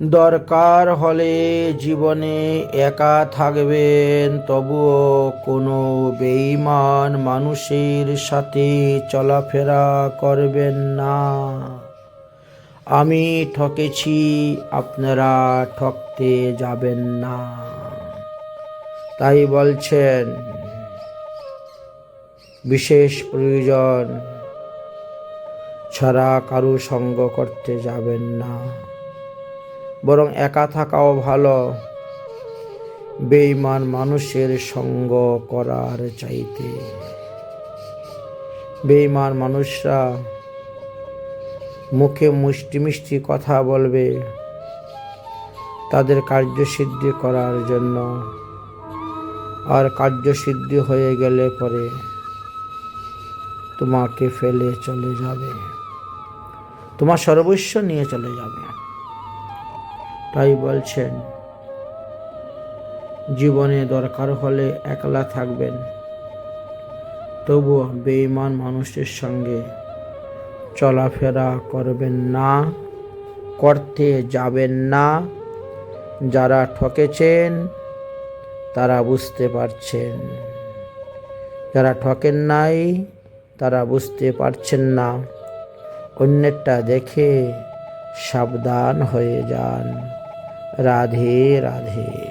দরকার হলে জীবনে একা থাকবেন, তবুও কোনো বেঈমান মানুষের সাথে চলাফেরা করবেন না। আমি ঠকেছি, আপনারা ঠকতে যাবেন না। তাই বলছেন, বিশেষ প্রয়োজন ছাড়া কারু সঙ্গ করতে যাবেন না। বরং একা থাকাও ভালো। বেঈমান মানুষের সঙ্গ করার চাইতে। বেঈমান মানুষরা মুখে মুষ্টি মিষ্টি কথা বলবে, তাদের কার্যসিদ্ধি করার জন্য। আর কার্যসিদ্ধি হয়ে গেলে পরে তোমাকে ফেলে চলে যাবে। তোমার সর্বস্ব নিয়ে চলে যাবে। তাই বলছেন, জীবনে দরকার হলে একলা থাকবেন। তবুও বেঈমান মানুষের সঙ্গে চলাফেরা করবেন না, করতে যাবেন না। যারা ঠকেছেন, তারা বুঝতে পারছেন। যারা ঠকেন নাই, তারা বুঝতে পারছেন না। অন্যেরটা দেখে সাবধান হয়ে যান। राधे राधे।